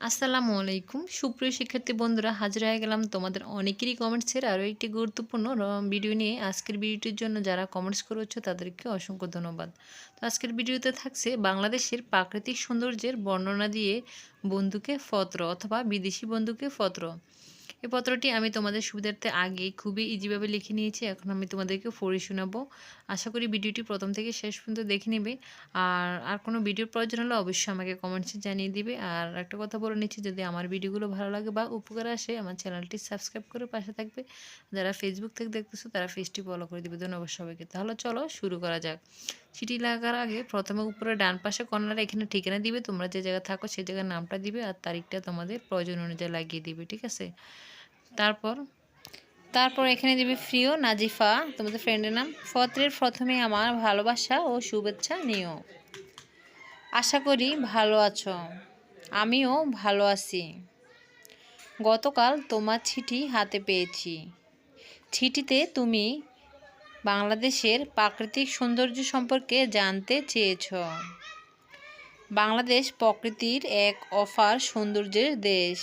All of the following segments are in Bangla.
আসসালামু আলাইকুম। সুপ্রিয় শিক্ষার্থী বন্ধুরা, হাজির হয়ে গেলাম তোমাদের অনেকেরই কমেন্টসের আরও একটি গুরুত্বপূর্ণ ভিডিও নিয়ে। আজকের ভিডিওটির জন্য যারা কমেন্টস করেছ, তাদেরকে অসংখ্য ধন্যবাদ। তো আজকের ভিডিওতে থাকছে বাংলাদেশের প্রাকৃতিক সৌন্দর্যের বর্ণনা দিয়ে বন্ধুকে ফত্র অথবা বিদেশি বন্ধুকে পত্র এই পত্রটি আমি তোমাদের সুবিধার্থে আগে খুবই ইজিভাবে লিখে নিয়েছি। এখন আমি তোমাদেরকে পড়ে শোনাবো। আশা করি ভিডিওটি প্রথম থেকে শেষ পর্যন্ত দেখে নেবে। আর আর কোনো ভিডিওর প্রয়োজন হলে অবশ্যই আমাকে কমেন্টসে জানিয়ে দিবে। আর একটা কথা বলে নিচ্ছি, যদি আমার ভিডিওগুলো ভালো লাগে বা উপকার আসে, আমার চ্যানেলটি সাবস্ক্রাইব করে পাশে থাকবে। যারা ফেসবুক থেকে দেখতেছো, তারা ফেসটি ফলো করে দিবে। ধন্যবাদ সবাইকে। তাহলে চলো শুরু করা যাক। চিঠি লাগার আগে প্রথমে উপরে ডান পাশে কর্নারে এখানে ঠিকানা দিবে, তোমরা যে জায়গায় থাকো সেই জায়গার নামটা দিবে আর তারিখটা তোমাদের প্রয়োজন অনুযায়ী লাগিয়ে দিবে, ঠিক আছে? তারপর তারপর এখানে দিবে প্রিয় নাজিফা, তোমাদের ফ্রেন্ডের নাম। ফত্রের প্রথমে আমার ভালোবাসা ও শুভেচ্ছা নিও। আশা করি ভালো আছো। আমিও ভালো আছি। গতকাল তোমার চিঠি হাতে পেয়েছি। চিঠিতে তুমি বাংলাদেশের প্রাকৃতিক সৌন্দর্য সম্পর্কে জানতে চেয়েছ। বাংলাদেশ প্রকৃতির এক অফার সৌন্দর্যের দেশ।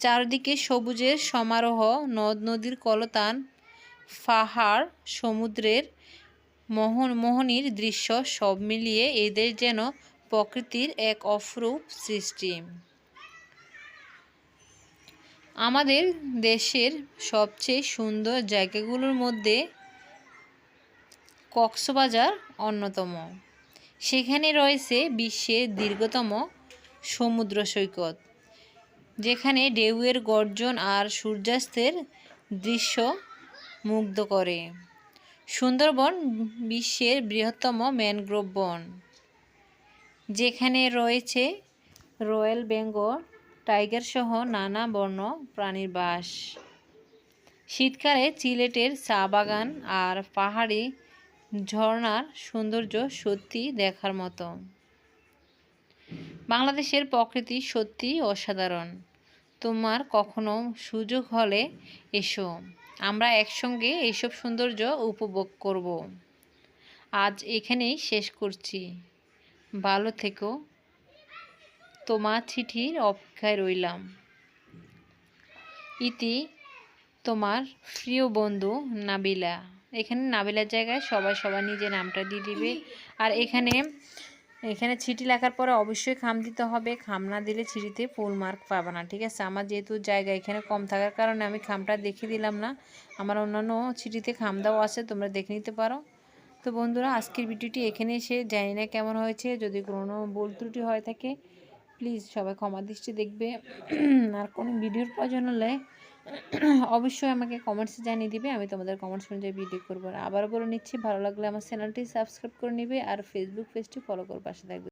চারদিকে সবুজের সমারোহ, নদ নদীর কলতান, পাহাড়, সমুদ্রের মোহন মোহনীর দৃশ্য সব মিলিয়ে এদের যেন প্রকৃতির এক অপরূপ সৃষ্টি। আমাদের দেশের সবচেয়ে সুন্দর জায়গাগুলোর মধ্যে কক্সবাজার অন্যতম। সেখানে রয়েছে বিশ্বের দীর্ঘতম সমুদ্র সৈকত, যেখানে ঢেউয়ের গর্জন আর সূর্যাস্তের দৃশ্য মুগ্ধ করে। সুন্দরবন বিশ্বের বৃহত্তম ম্যানগ্রোভ বন, যেখানে রয়েছে রয়্যাল বেঙ্গল টাইগার সহ নানা বর্ণ প্রাণীর বাস। শীতকালে চিলেটের চা বাগান আর পাহাড়ি ঝর্ণার সৌন্দর্য সত্যি দেখার মতো। বাংলাদেশের প্রকৃতি সত্যি অসাধারণ। তোমার কখনো সুযোগ হলে এসো। আমরা একসঙ্গে এইসব সৌন্দর্য উপভোগ করব। আজ এখানেই শেষ করছি। ভালো থেকো। তোমার চিঠির অপেক্ষায় রইলাম। ইতি তোমার প্রিয় বন্ধু নাবিলা। এখানে নাবিলার জায়গায় সবাই সবার নিজের নামটা দিয়ে দিবে। আর এখানে এখানে ছিটি লেখার পরে অবশ্যই খাম দিতে হবে। খাম না দিলে ছিটিতে ফুল মার্ক পাবে না, ঠিক আছে? আমার যেহেতু জায়গা এখানে কম থাকার কারণে আমি খামটা দেখে দিলাম না। আমার অন্যান্য ছিটিতে খাম দেওয়া আছে, তোমরা দেখে নিতে পারো। তো বন্ধুরা, আজকের ভিডিওটি এখানে এসে জানি না কেমন হয়েছে, যদি কোনো ভুল ত্রুটি হয়ে থাকে প্লিজ সবাই ক্ষমা দৃষ্টি দেখবে। আর কোনো ভিডিওর প্রয়োজন হলে অবশ্যই আমাকে কমেন্টসে জানিয়ে দিবে, আমি তোমাদের কমেন্টস অনুযায়ী ভিডিও করব। আর আবারও বলে নিচ্ছি, ভালো লাগলে আমার চ্যানেলটি সাবস্ক্রাইব করে নিবে, আর ফেসবুক পেজটি ফলো করে, পাশে থাকবে।